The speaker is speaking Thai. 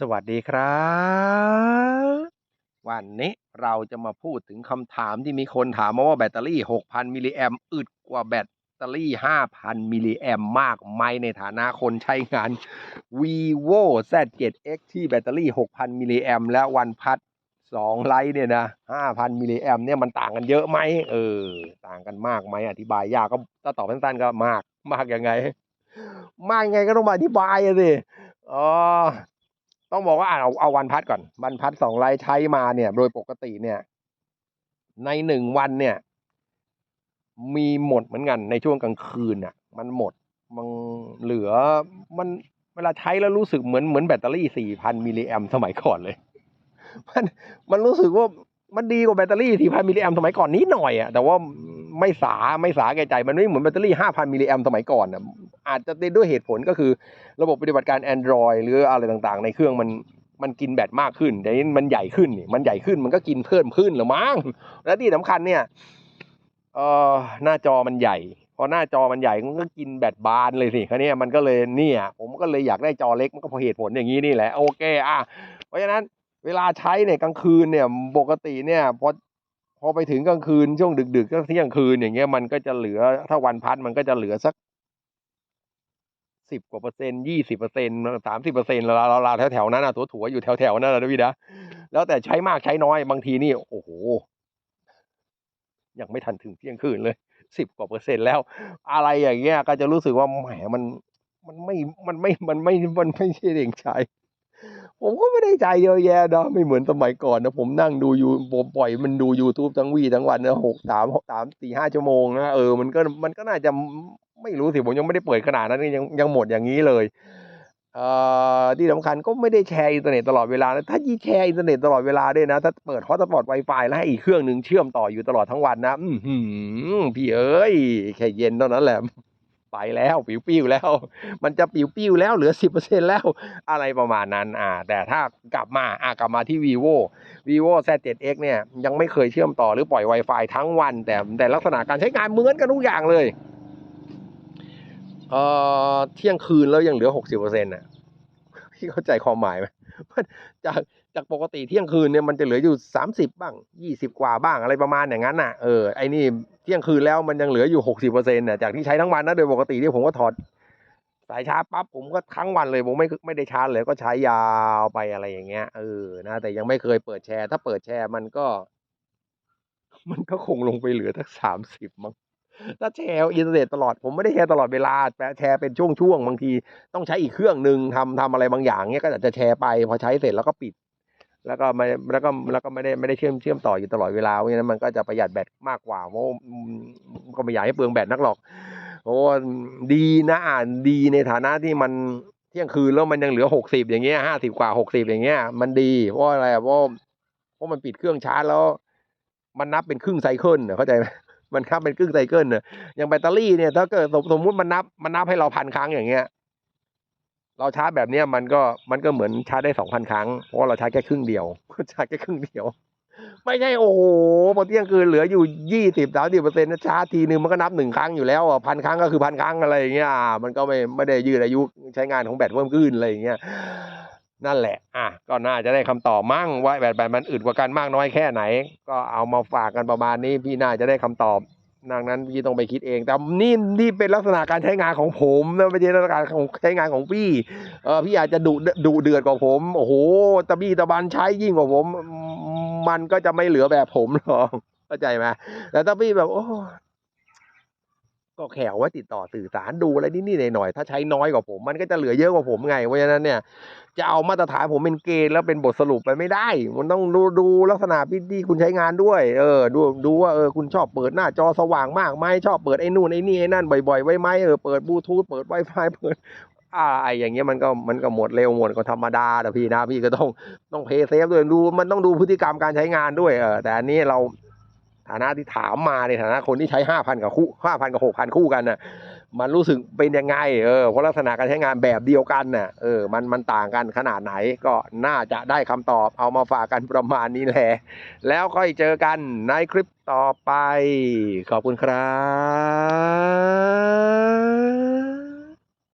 สวัสดีครับ วันนี้เราจะมาพูดถึงคำถามที่มีคนถามมาว่าแบตเตอรี่ 6,000 มิลลิแอมอึดกว่าแบตเตอรี่ 5,000 มิลลิแอมมากไหมในฐานะคนใช้งาน vivo Z7X ที่แบตเตอรี่ 6,000 มิลลิแอมและวันพัด2ไลท์เนี่ยนะ 5,000 มิลลิแอมเนี่ยมันต่างกันเยอะไหมเออ ต่างกันมากไหมอธิบายยากก็ถ้าตอบสั้นๆก็มากมากยังไง มากยังไงก็ต้องมาอธิบายสิอ๋อ ต้องบอกว่าเอาเอาวันพัดก่อน วันพัดสองไลท์ใช้มาเนี่ย โดยปกติเนี่ย ในหนึ่งวันเนี่ย มีหมดเหมือนกันในช่วงกลางคืนน่ะ มันหมดมันเหลือมันเวลาใช้แล้วรู้สึกเหมือนเหมือนแบตเตอรี่สี่พันมิลลิแอมสมัยก่อนเลย มันมันรู้สึกว่ามันดีกว่าแบตเตอรี่สี่พันมิลลิแอมสมัยก่อนนิดหน่อยอะแต่ว่าไม่สาไม่สาแก่ใจมันไม่เหมือนแบตเตอรี่ห้าพันมิลลิแอมสมัยก่อนอะ อาจจะด้วยเหตุผลก็คือ ระบบปฏิบัติการ Android หรืออะไรต่างๆ ในเครื่องมันมันกินแบตมากขึ้นแต่นี้มันใหญ่ขึ้นนี่มันใหญ่ขึ้นมันก็กินเพิ่มขึ้นหรือมั้งและที่สำคัญเนี่ยเอ่อหน้าจอมันใหญ่พอหน้าจอมันใหญ่มันก็กินแบตบานเลยสิคราวนี้มันก็เลยเนี่ย ผมก็เลยอยากได้จอเล็กมันก็เพราะเหตุผลอย่างนี้นี่แหละโอเคอะเพราะฉะนั้นเวลาใช้เนี่ยกลางคืนเนี่ยปกติเนี่ยพอพอไปถึงกลางคืนช่วงดึกๆก็เที่ยงคืนอย่างเงี้ยมันก็จะเหลือถ้าวันพัดมันก็จะเหลือสัก สิบกว่าเปอร์เซ็นต์ยี่สิบเปอร์เซ็นต์สามสิบเปอร์เซ็นต์เราเราเราแถวๆนั้นนะตัวถัวอยู่แถวๆนั้นนะพี่นะแล้วแต่ใช้มากใช้น้อยบางทีนี่โอ้โห ยังไม่ทันถึงเที่ยงคืนเลยสิบกว่าเปอร์เซ็นต์แล้ว อะไรอย่างเงี้ยก็จะรู้สึกว่าแหมมันมันไม่มันไม่มันไม่มันไม่ใช่เด็กชายผมก็ไม่ได้ใจเยอะแยะนะไม่เหมือนสมัยก่อนนะผมนั่งดูอยู่ผมปล่อยมันดู YouTube ทั้งวีทั้งวันนะหกสามสามสี่ห้าชั่วโมงนะเออมันก็มันก็น่าจะ ไม่รู้สิผมยังไม่ได้เปิดขนาดนั้นยังยังหมดอย่างนี้เลยเอที่สำคัญก็ไม่ได้แชร์อินเทอร์เน็ตตลอดเวลานะถ้ายี่แชร์อินเทอร์เน็ตตลอดเวลาด้วยนะ ถ้าเปิดฮอตสปอตไวไฟแล้วให้อีกเครื่องหนึ่งเชื่อมต่ออยู่ตลอดทั้งวันนะ อืพี่เอ้ย แค่เย็นเท่านั้นแหละ ไปแล้วปิวปิ้วแล้ว มันจะปิวปิ้วแล้วเหลือสิบเปอร์เซ็นแล้วอะไรประมาณนั้น อ่า แต่ถ้ากลับมาอ่ากลับมาที่ vivo vivo Z7X เนี่ยยังไม่เคยเชื่อมต่อหรือปล่อย Wi-Fi ทั้งวัน แต่แต่ลักษณะการใช้งานเหมือนกันทุกอย่างเลย เออเที่ยงคืนแล้วยังเหลือหกสิบเปอร์เซ็นต์่ะพี่เข้าใจความหมายไหมจากจากปกติเที่ยงคืนเนี่ยมันจะเหลืออยู่สามสิบบ้างยี่สิบกว่าบ้างอะไรประมาณอย่างนั้นน่ะเออไอ้นี่เที่ยงคืนแล้วมันยังเหลืออยู่หกสิบเปอร์เซ็นต์น่ะจากที่ใช้ทั้งวันนะโดยปกติที่ผมก็ถอดสายชาร์จปั๊บผมก็ทั้งวันเลยผมไม่ไม่ได้ชาร์จเลยก็ใช้ยาวไปอะไรอย่างเงี้ยเออนะแต่ยังไม่เคยเปิดแชร์ ถ้าเปิดแชร์มันก็ มันก็คงลงไปเหลือทักสามสิบมั้ง ถ้าแชร์อินเทอร์เน็ตตลอดผมไม่ได้แชร์ตลอดเวลาแต่แชร์เป็นช่วงๆบางที ต้องใช้อีกเครื่องหนึ่งทำทำอะไรบางอย่างเงี้ยก็อาจจะแชร์ไป พอใช้เสร็จแล้วก็ปิด แล้วก็ไม่แล้วก็แล้วก็ไม่ได้ไม่ได้เชื่อมเชื่อมต่ออยู่ตลอดเวลาเพราะฉะนั้นมันก็จะประหยัดแบตมากกว่าเพราะก็ไม่อยากให้เปลืองแบตนักหรอกโอ้ดีนะอ่านดีในฐานะที่มันเที่ยงคืนแล้วมันยังเหลือหกสิบอย่างเงี้ยห้าสิบกว่าหกสิบอย่างเงี้ยมันดีเพราะอะไรเพราะเพราะมันปิดเครื่องชาร์จแล้ว มันนับเป็นครึ่งไซเคิลนะเข้าใจไหม มันนับเป็นครึ่งไซเคิลน่ะอย่างแบตเตอรี่เนี่ยถ้าเกิดสมสมมุติมันนับมันนับให้เราพันครั้งอย่างเงี้ย เราชาร์จแบบเนี้ยมันก็มันก็เหมือนชาร์จได้สองพันครั้งเพราะเราชาร์จแค่ครึ่งเดียวชาร์จแค่ครึ่งเดียว ไม่ใช่โอ้โหพอเที่ยงคืนเหลืออยู่ยี่สิบสามสิบเปอร์เซ็นต์ชาร์จทีนึงมันก็นับหนึ่งครั้งอยู่แล้วอะพันครั้งก็คือพันครั้งอะไรอย่างเงี้ยมันก็ไม่ไม่ได้ยืดอายุใช้งานของแบตเพิ่มขึ้นอะไรอย่างเงี้ย นั่นแหละ อะ ก็น่าจะได้คำตอบมั่งว่าแบตแบตมันอึดกว่ากันมากน้อยแค่ไหน ก็เอามาฝากกันประมาณนี้พี่น่าจะได้คำตอบดังนั้นพี่ต้องไปคิดเอง แต่นี่นี่เป็นลักษณะการใช้งานของผมนะไม่ใช่ลักษณะของใช้งานของพี่ เออพี่อาจจะดุดุเดือดกว่าผม โอ้โหตะบี้ตะบันใช้ยิ่งกว่าผม มันก็จะไม่เหลือแบบผมหรอกเข้าใจไหมแต่ถ้าพี่แบบโอ้ ก็แขวไว้ติดต่อสื่อสารดูอะไรนิดๆหน่อยๆถ้าใช้น้อยกว่าผม มันก็จะเหลือเยอะกว่าผมไงเพราะฉะนั้นเนี่ยจะเอามาตรฐานผมเป็นเกณฑ์แล้วเป็นบทสรุปไปไม่ได้ มันต้องดูดูลักษณะที่ที่คุณใช้งานด้วย เออ ดูดูว่าเออคุณชอบเปิดหน้าจอสว่างมากไหมชอบเปิดไอ้นู่นไอ้นี่ไอ้นั่นบ่อยๆไว้ไหมเออเปิดบลูทูธเปิดไวไฟเปิดอ่าไออย่างเงี้ยมันก็มันก็หมดเร็วหมดก็ธรรมดาแต่พี่นะพี่ก็ต้องต้องเพย์เซฟด้วยดูมันต้องดูพฤติกรรมการใช้งานด้วยเออแต่อันนี้เรา ฐานะที่ถามมาในฐานะคนที่ใช้ห้าพันกับคู่ห้าพันกับหกพันคู่กันน่ะมันรู้สึกเป็นยังไงเออเพราะลักษณะการใช้งานแบบเดียวกันน่ะเออมันมันต่างกันขนาดไหนก็น่าจะได้คำตอบเอามาฝากกันประมาณนี้แหละแล้วค่อยเจอกันในคลิปต่อไป ขอบคุณครับ